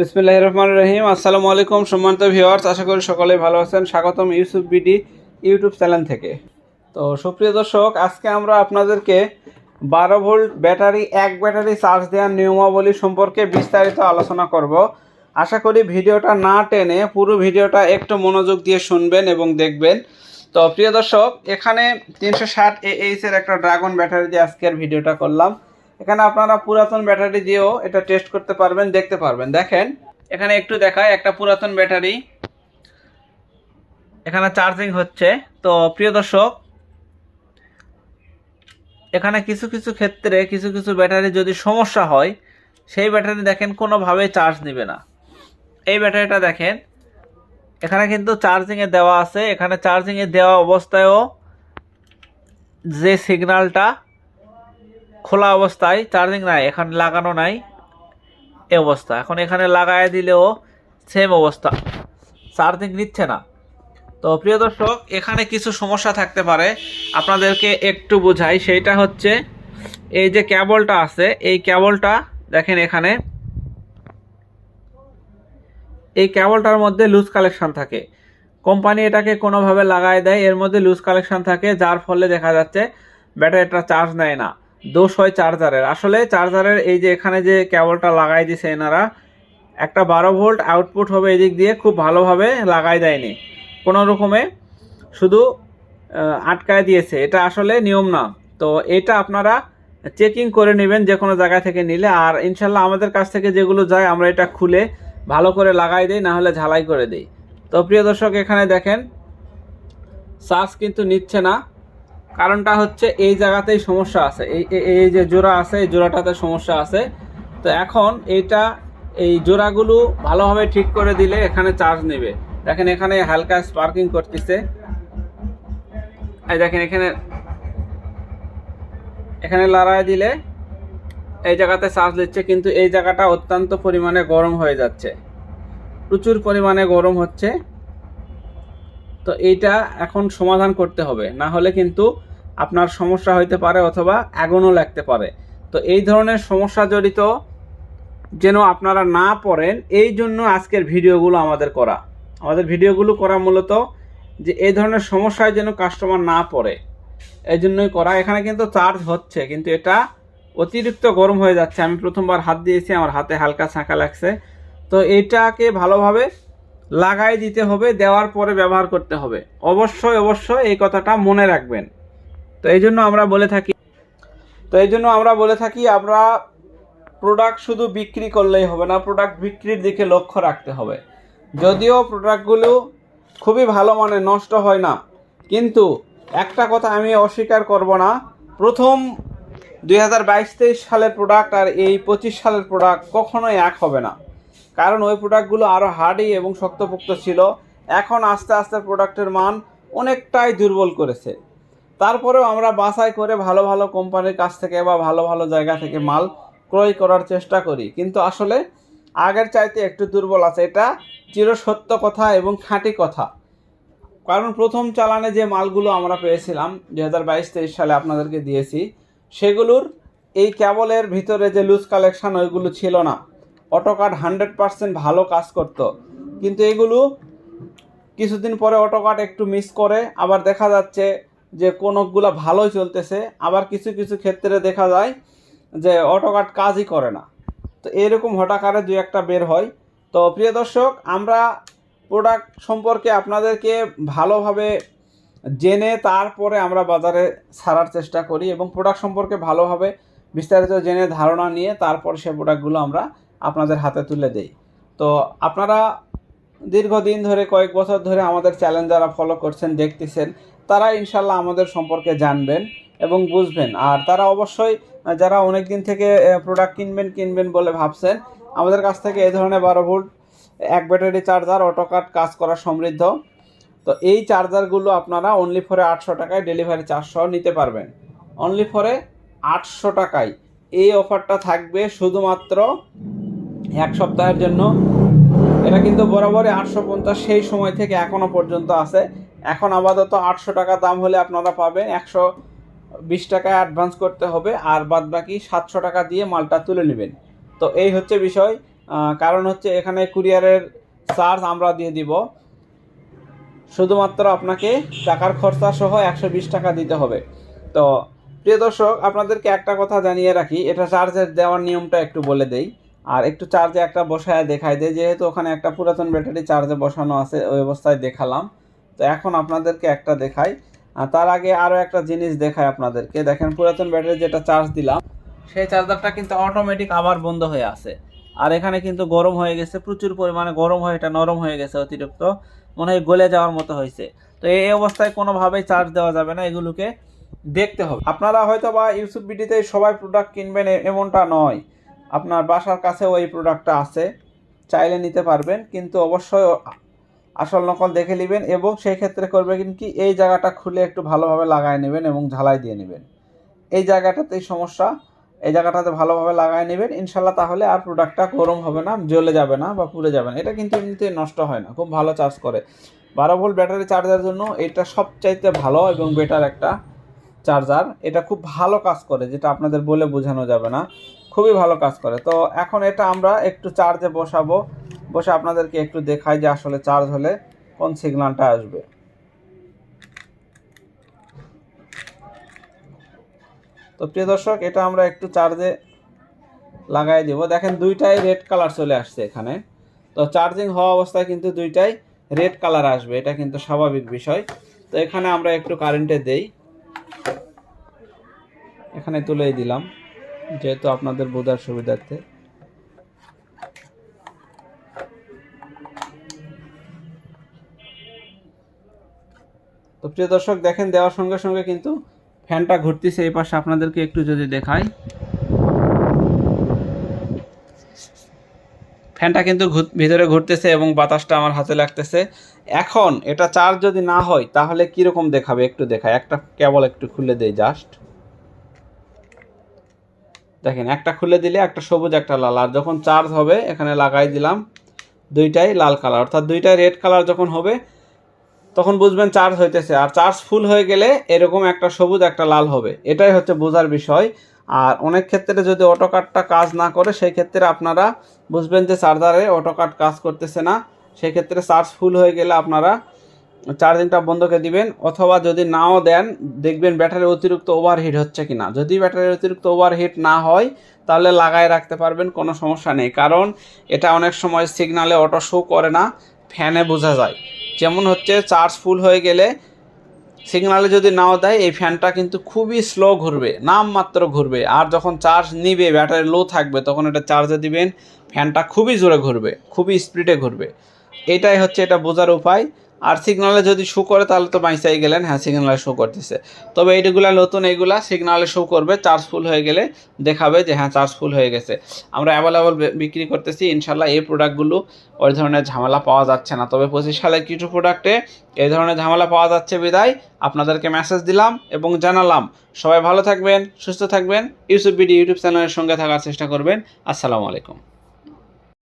বিসমিল্লাহ রহমান রহিম। আসসালামু আলাইকুম সম্মানিত ভিউয়ার্স, আশা করি সকলেই ভালো আছেন। স্বাগতম ইউসুফ বিডি ইউটিউব চ্যানেল থেকে। তো সুপ্রিয় দর্শক, আজকে আমরা আপনাদেরকে বারো ভোল্ট ব্যাটারি, এক ব্যাটারি চার্জ দেওয়ার নিয়মাবলী সম্পর্কে বিস্তারিত আলোচনা করব। আশা করি ভিডিওটা না টেনে পুরো ভিডিওটা একটু মনোযোগ দিয়ে শুনবেন এবং দেখবেন। তো প্রিয় দর্শক, এখানে তিনশো ষাট এইচ এর একটা ড্রাগন ব্যাটারি দিয়ে আজকের ভিডিওটা করলাম। এখানে আপনারা পুরাতন ব্যাটারি দিয়েও এটা টেস্ট করতে পারবেন, দেখতে পারবেন। দেখেন, এখানে একটু দেখায় একটা পুরাতন ব্যাটারি। এখানে চার্জিং হচ্ছে। তো প্রিয় দর্শক, এখানে কিছু কিছু ক্ষেত্রে কিছু কিছু ব্যাটারি যদি সমস্যা হয়, সেই ব্যাটারি দেখেন কোনোভাবেই চার্জ নেবে না। এই ব্যাটারিটা দেখেন, এখানে কিন্তু চার্জিংয়ে দেওয়া আছে। এখানে চার্জিংয়ে দেওয়া অবস্থায়ও যে সিগন্যালটা খোলা অবস্থায় চার্জিং নাই, এখানে লাগানো নাই এ অবস্থা। এখন এখানে লাগায় দিলেও সেম অবস্থা। চার্জিং নিচ্ছে না। তো প্রিয় দর্শক, এখানে কিছু সমস্যা থাকতে পারে। আপনাদেরকে একটু বোঝাই, সেইটা হচ্ছে এই যে কেবলটা আছে, এই কেবলটা দেখেন এখানে। এই কেবলটার মধ্যে লুজ কালেকশন থাকে। কোম্পানি এটাকে কোনোভাবে লাগায় দেয়, এর মধ্যে লুজ কালেকশন থাকে, যার ফলে দেখা যাচ্ছে ব্যাটারিটা চার্জ নেয় না। দোষ হয় চার্জারের। আসলে চার্জারের এই যে এখানে যে কেবলটা লাগাই দিছে এনারা, একটা বারো ভোল্ট আউটপুট হবে এদিক দিয়ে, খুব ভালোভাবে লাগাই দেয়নি। কোনো রকমে শুধু আটকায় দিয়েছে। এটা আসলে নিয়ম না। তো এটা আপনারা চেকিং করে নেবেন যে কোনো জায়গা থেকে নিলে। আর ইনশাল্লাহ আমাদের কাছ থেকে যেগুলো যায়, আমরা এটা খুলে ভালো করে লাগাই দিই না হলে ঝালাই করে দিই। তো প্রিয় দর্শক, এখানে দেখেন চার্জ কিন্তু নিচ্ছে না। কারণটা হচ্ছে এই জায়গাতেই সমস্যা আছে। এই এই- যে জোড়া আছে, এই জোড়াটাতে সমস্যা আছে। তো এখন এইটা এই জোড়াগুলো ভালোভাবে ঠিক করে দিলে এখানে চার্জ নেবে। দেখেন এখানে হালকা স্পার্কিং করতেছে। এই দেখেন এখানে এখানে লড়াই দিলে এই জায়গাতে চার্জ দিচ্ছে, কিন্তু এই জায়গাটা অত্যন্ত পরিমাণে গরম হয়ে যাচ্ছে। প্রচুর পরিমাণে গরম হচ্ছে। তো এইটা এখন সমাধান করতে হবে। না হলে কিন্তু আপনার সমস্যা হইতে পারে অথবা আগুনও লাগতে পারে। তো এই ধরনের সমস্যা জড়িত যেন আপনারা না পড়েন, এই জন্য আজকের ভিডিওগুলো আমাদের করা। আমাদের ভিডিওগুলো করা মূলত যে এই ধরনের সমস্যায় যেন কাস্টমার না পড়ে, এই জন্যই করা। এখানে কিন্তু চার্জ হচ্ছে, কিন্তু এটা অতিরিক্ত গরম হয়ে যাচ্ছে। আমি প্রথমবার হাত দিয়েছি, আমার হাতে হালকা ছাঁকা লাগছে। তো এইটাকে ভালোভাবে লাগাই দিতে হবে, দেওয়ার পরে ব্যবহার করতে হবে। অবশ্যই অবশ্যই এই কথাটা মনে রাখবেন। তো এই জন্য আমরা বলে থাকি, তো এই জন্য আমরা বলে থাকি আমরা প্রোডাক্ট শুধু বিক্রি করলেই হবে না প্রোডাক্ট বিক্রির দিকে লক্ষ্য রাখতে হবে। যদিও প্রোডাক্টগুলো খুবই ভালো মানে নষ্ট হয় না, কিন্তু একটা কথা আমি অস্বীকার করব না, প্রথম দুই হাজার বাইশ তেইশ সালের প্রোডাক্ট আর এই পঁচিশ সালের প্রোডাক্ট কখনোই এক হবে না। কারণ ওই প্রোডাক্টগুলো আরও হার্ডি এবং শক্তপোক্ত ছিল, এখন আস্তে আস্তে প্রোডাক্টের মান অনেকটাই দুর্বল করেছে। তারপরেও আমরা বাছাই করে ভালো ভালো কোম্পানির কাছ থেকে বা ভালো ভালো জায়গা থেকে মাল ক্রয় করার চেষ্টা করি। কিন্তু আসলে আগের চাইতে একটু দুর্বল আছে। এটা চিরসত্য কথা এবং খাঁটি কথা। কারণ প্রথম চালানে যে মালগুলো আমরা পেয়েছিলাম দু হাজার বাইশ তেইশ সালে আপনাদেরকে দিয়েছি, সেগুলোর এই কেবলের ভিতরে যে লুজ কালেকশান ওইগুলো ছিল না। অটোকার্ড হান্ড্রেড পার্সেন্ট ভালো কাজ করত। কিন্তু এগুলো কিছুদিন পরে অটোকার্ড একটু মিস করে, আবার দেখা যাচ্ছে যে কোনগুলো ভালোই চলতেছে, আবার কিছু কিছু ক্ষেত্রে দেখা যায় যে অটোকাট কাজই করে না। তো এরকম হঠাকারে দু একটা বের হয়। তো প্রিয় দর্শক, আমরা প্রোডাক্ট সম্পর্কে আপনাদেরকে ভালোভাবে জেনে তারপরে আমরা বাজারে ছাড়ার চেষ্টা করি এবং প্রোডাক্ট সম্পর্কে ভালোভাবে বিস্তারিত জেনে ধারণা নিয়ে তারপর সে প্রোডাক্টগুলো আমরা আপনাদের হাতে তুলে দেই। তো আপনারা দীর্ঘদিন ধরে, কয়েক বছর ধরে আমাদের চ্যালেঞ্জ যারা ফলো করছেন, দেখতেছেন তারা ইনশাল্লাহ আমাদের সম্পর্কে জানবেন এবং বুঝবেন। আর তারা অবশ্যই যারা অনেক দিন থেকে প্রোডাক্ট কিনবেন কিনবেন বলে ভাবছেন, আমাদের কাছ থেকে এই ধরনের বারো ভোল্ট, এক ব্যাটারি চার্জার অটোকাট কাজ করা সমৃদ্ধ। তো এই চার্জারগুলো আপনারা অনলি ফরে আটশো টাকায় ডেলিভারি চারশো নিতে পারবেন। অনলি ফরে আটশো টাকায়। এই অফারটা থাকবে শুধুমাত্র এক সপ্তাহের জন্য। এটা কিন্তু বরাবরই আটশো পঞ্চাশ সেই সময় থেকে এখনও পর্যন্ত আছে। এখন আপাতত আটশো টাকা দাম হলে আপনারা পাবেন, একশো বিশ টাকা অ্যাডভান্স করতে হবে, আর বাদ বাকি সাতশো টাকা দিয়ে মালটা তুলে নেবেন। তো এই হচ্ছে বিষয়। কারণ হচ্ছে এখানে কুরিয়ারের চার্জ আমরা দিয়ে দিব। শুধুমাত্র আপনাকে টাকার খরচা সহ একশো বিশ টাকা দিতে হবে। তো প্রিয় দর্শক, আপনাদেরকে একটা কথা জানিয়ে রাখি, এটা চার্জের দেওয়ার নিয়মটা একটু বলে দেই। আর একটু চার্জে একটা বসায় দেখাই দেয় যেহেতু ওখানে একটা পুরাতন ব্যাটারি চার্জে বসানো আছে, ওই অবস্থায় দেখালাম। তো এখন আপনাদেরকে একটা দেখাই। আর তার আগে আরও একটা জিনিস দেখাই আপনাদেরকে। দেখেন, পুরাতন ব্যাটারি যেটা চার্জ দিলাম, সেই চার্জারটা কিন্তু অটোমেটিক আবার বন্ধ হয়ে আছে। আর এখানে কিন্তু গরম হয়ে গেছে, প্রচুর পরিমাণে গরম হয়ে, এটা নরম হয়ে গেছে অতিরিক্ত। মনে হয় গলে যাওয়ার মতো হয়েছে। তো এই অবস্থায় কোনোভাবেই চার্জ দেওয়া যাবে না, এগুলোকে দেখতে হবে। আপনারা হয়তো বা ইউসুফ বিডিতে সবাই প্রোডাক্ট কিনবেন এমনটা নয়। আপনার বাসার কাছেও এই প্রোডাক্টটা আছে, চাইলে নিতে পারবেন। কিন্তু অবশ্যই আসল নকল দেখে নেবেন এবং সেই ক্ষেত্রে করবে কি, এই জায়গাটা খুলে একটু ভালোভাবে লাগায় নেবেন এবং ঝালাই দিয়ে নেবেন। এই জায়গাটাতেই সমস্যা। এই জায়গাটাতে ভালোভাবে লাগায় নেবেন। ইনশাল্লাহ তাহলে আর প্রোডাক্টটা গরম হবে না, জ্বলে যাবে না বা পুড়ে যাবে না। এটা কিন্তু এমনিতে নষ্ট হয় না, খুব ভালো চার্জ করে। বারো ভোল্ট ব্যাটারি চার্জার জন্য এটা সবচাইতে ভালো এবং বেটার একটা চার্জার এটা খুব ভালো কাজ করে, যেটা আপনাদের বলে বোঝানো যাবে না। খুবই ভালো কাজ করে। তো এখন এটা আমরা একটু চার্জে বসাবো। বসে আপনাদেরকে একটু দেখাই যে আসলে চার্জ হলে কোন সিগন্যালটা আসবে। তো প্রিয় দর্শক, এটা আমরা একটু চার্জে লাগাই দেব। দেখেন দুইটাই রেড কালার চলে আসছে এখানে। তো চার্জিং হওয়া অবস্থায় কিন্তু দুইটাই রেড কালার আসবে। এটা কিন্তু স্বাভাবিক বিষয়। তো এখানে আমরা একটু কারেন্টে দেই। এখানে তুলেই দিলাম, যেহেতু আপনাদের বোঝার সুবিধার্থে। প্রিয় দর্শক, দেখেন, দেওয়ার সঙ্গে সঙ্গে কিন্তু ফ্যানটা ঘুরতেছে এই পাশে। আপনাদেরকে একটু যদি দেখাই। ফ্যানটা কিন্তু ভিতরে ঘুরতেছে এবং বাতাসটা আমার হাতে লাগতেছে। এখন এটা চার্জ যদি না হয়, তাহলে কীরকম দেখাবে? একটু দেখায় একটা কেবল একটু খুলে দেই জাস্ট। দেখেন, একটা খুলে দিলে একটা সবুজ, একটা লাল। আর যখন চার্জ হবে, এখানে লাগাই দিলাম দুইটাই লাল কালার। অর্থাৎ দুইটাই রেড কালার যখন হবে তখন বুঝবেন চার্জ হইতেছে। আর চার্জ ফুল হয়ে গেলে এরকম একটা সবুজ, একটা লাল হবে। এটাই হচ্ছে বোঝার বিষয়। আর অনেক ক্ষেত্রে যদি অটোকাটটা কাজ না করে, সেই ক্ষেত্রে আপনারা বুঝবেন যে চার্জারে অটোকাট কাজ করতেছে না। সেই ক্ষেত্রে চার্জ ফুল হয়ে গেলে আপনারা চার্জিংটা বন্ধ করে দিবেন। অথবা যদি নাও দেন, দেখবেন ব্যাটারি অতিরিক্ত ওভারহিট হচ্ছে কিনা। যদি ব্যাটারি অতিরিক্ত ওভারহিট না হয়, তাহলে লাগায় রাখতে পারবেন, কোনো সমস্যা নেই। কারণ এটা অনেক সময় সিগনালে অটো শো করে না। ফ্যানে বোঝা যায়। যেমন হচ্ছে চার্জ ফুল হয়ে গেলে সিগনালে যদি নাও দেয়, এই ফ্যানটা কিন্তু খুবই স্লো ঘুরবে নামমাত্র ঘুরবে। আর যখন চার্জ নিবে ব্যাটারি লো থাকবে, তখন এটা চার্জে দিবেন ফ্যানটা খুবই জোরে ঘুরবে, খুবই স্পিডে ঘুরবে। এটাই হচ্ছে এটা বোঝার উপায়। আর সিগনালে যদি শো করে, তাহলে তো বাইসাই গেলেন হ্যাঁ সিগনালে শো করতেছে। তবে এইগুলা নতুন এইগুলা সিগনালে শো করবে চার্জ ফুল হয়ে গেলে দেখাবে যে হ্যাঁ চার্জ ফুল হয়ে গেছে। আমরা অ্যাভেলেবল বিক্রি করতেছি ইনশাল্লাহ এই প্রোডাক্টগুলো ওই ধরনের ঝামেলা পাওয়া যাচ্ছে না। তবে পঁচিশ সালের কিছু প্রোডাক্টে এই ধরনের ঝামেলা পাওয়া যাচ্ছে বিদায়। আপনাদেরকে মেসেজ দিলাম এবং জানালাম। সবাই ভালো থাকবেন, সুস্থ থাকবেন। ইউসুফ বিডি ইউটিউব চ্যানেলের সঙ্গে থাকার চেষ্টা করবেন। আসসালামু আলাইকুম।